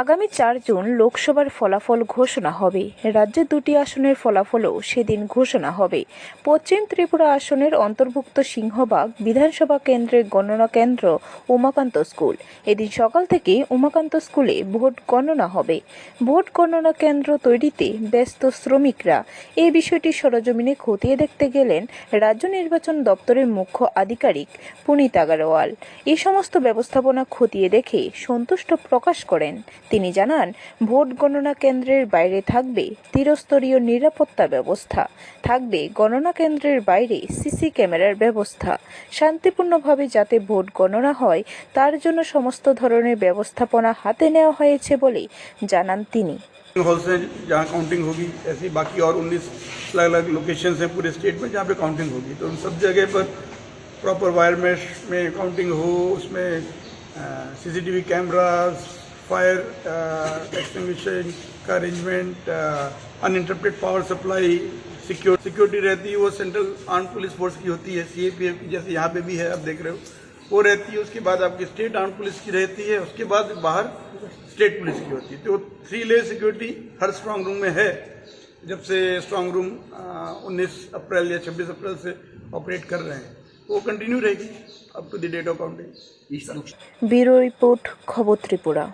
আগামী চার জুন লোকসভার ফলাফল ঘোষণা হবে। রাজ্যের দুটি আসনের ফলাফলও সেদিন ঘোষণা হবে। পশ্চিম ত্রিপুরা আসনের অন্তর্ভুক্ত সিংহবাগ বিধানসভা কেন্দ্রের গণনা কেন্দ্র, উমাকান্ত স্কুল। এদিন সকাল থেকে উমাকান্ত স্কুলে ভোট গণনা হবে। ভোট গণনা কেন্দ্র তৈরিতে ব্যস্ত শ্রমিকরা। এই বিষয়টি সরজমিনে খতিয়ে দেখতে গেলেন রাজ্য নির্বাচন দপ্তরের মুখ্য আধিকারিক পুনিত আগারওয়াল। এই সমস্ত ব্যবস্থাপনা খতিয়ে দেখে সন্তুষ্ট প্রকাশ করেন তিনি জানান ভোট গণনা কেন্দ্রের বাইরে থাকবে ত্রিস্তরীয় নিরাপত্তা ব্যবস্থা থাকবে গণনা কেন্দ্রের বাইরে সিসি ক্যামেরার ব্যবস্থা শান্তিপূর্ণভাবে যাতে ভোট গণনা হয় তার জন্য সমস্ত ধরনের ব্যবস্থাপনা হাতে নেওয়া হয়েছে বলে জানান তিনি हॉल से जहाँ काउंटिंग होगी ऐसी बाकी और 19 अलग अलग लोकेशन हैं पूरे स्टेट में जहाँ पे काउंटिंग होगी तो उन सब जगह पर प्रॉपर वायर मैश में काउंटिंग हो उसमें CCTV cameras fire extinguisher uh, का arrangement uninterrupted power supply secure security रहती है वो सेंट्रल आर्म पुलिस फोर्स की होती है सी की जैसे यहाँ पे भी है आप देख रहे हो। वो रहती है उसके बाद आपकी स्टेट आर्म पुलिस की रहती है उसके बाद बाहर स्टेट पुलिस की होती है। तो थ्री लेयर सिक्योरिटी हर स्ट्रांग रूम में है। जब से स्ट्रांग रूम uh, उन्नीस अप्रैल या छब्बीस अप्रैल से ऑपरेट कर रहे हैं। वो कंटिन्यू रहेगी up to the date of counting bureau report खबर त्रिपुरा।